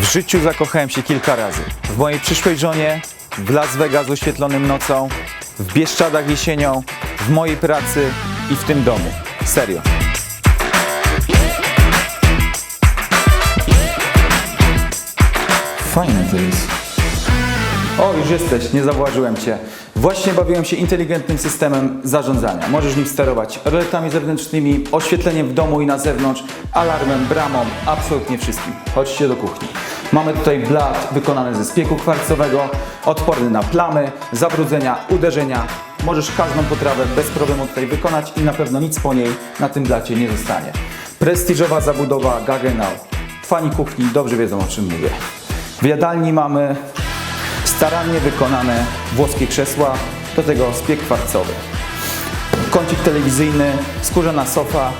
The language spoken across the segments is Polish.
W życiu zakochałem się kilka razy. W mojej przyszłej żonie, w Las Vegas oświetlonym nocą, w Bieszczadach jesienią, w mojej pracy i w tym domu. Serio. Fajne to jest. O, już jesteś, nie zauważyłem Cię. Właśnie bawiłem się inteligentnym systemem zarządzania. Możesz nim sterować roletami zewnętrznymi, oświetleniem w domu i na zewnątrz, alarmem, bramą, absolutnie wszystkim. Chodźcie do kuchni. Mamy tutaj blat wykonany ze spieku kwarcowego, odporny na plamy, zabrudzenia, uderzenia. Możesz każdą potrawę bez problemu tutaj wykonać i na pewno nic po niej na tym blacie nie zostanie. Prestiżowa zabudowa Gaggenau. Fani kuchni dobrze wiedzą o czym mówię. W jadalni mamy starannie wykonane włoskie krzesła, do tego spiek kwarcowy. Kącik telewizyjny, skórzana sofa,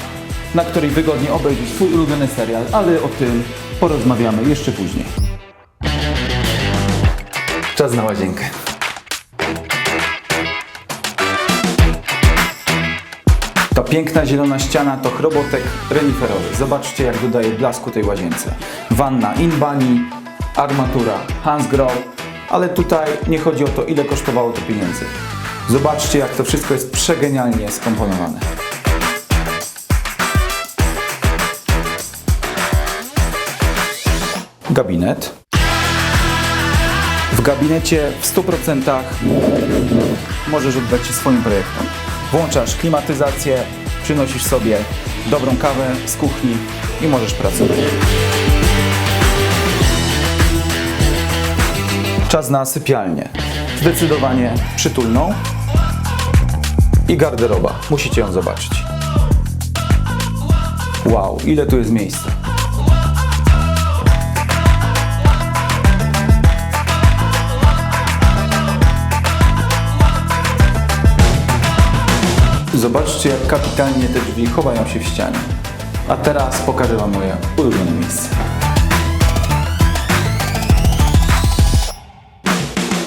na której wygodnie obejrzeć swój ulubiony serial, ale o tym porozmawiamy jeszcze później. Czas na łazienkę. Ta piękna zielona ściana to chrobotek reniferowy. Zobaczcie jak dodaje blasku tej łazience. Wanna Inbani, armatura Hansgrohe, ale tutaj nie chodzi o to ile kosztowało to pieniędzy. Zobaczcie jak to wszystko jest przegenialnie skomponowane. Gabinet. W gabinecie w 100% możesz oddać się swoim projektom. Włączasz klimatyzację, przynosisz sobie dobrą kawę z kuchni i możesz pracować. Czas na sypialnię. Zdecydowanie przytulną i garderoba. Musicie ją zobaczyć. Wow, ile tu jest miejsca. Zobaczcie, jak kapitalnie te drzwi chowają się w ścianie. A teraz pokażę Wam moje ulubione miejsce.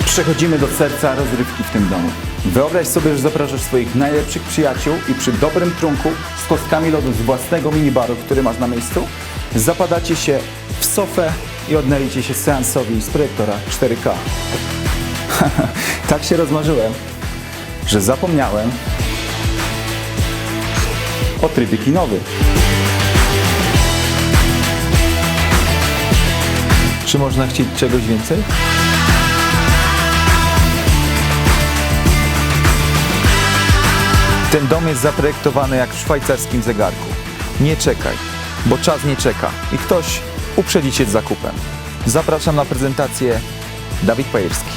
Przechodzimy do serca rozrywki w tym domu. Wyobraź sobie, że zapraszasz swoich najlepszych przyjaciół i przy dobrym trunku z kostkami lodu z własnego minibaru, który masz na miejscu, zapadacie się w sofę i oddajecie się seansowi z projektora 4K. tak się rozmarzyłem, że zapomniałem o trybie kinowy. Czy można chcieć czegoś więcej? Ten dom jest zaprojektowany jak w szwajcarskim zegarku. Nie czekaj, bo czas nie czeka i ktoś uprzedzi cię z zakupem. Zapraszam na prezentację Dawid Pajewski.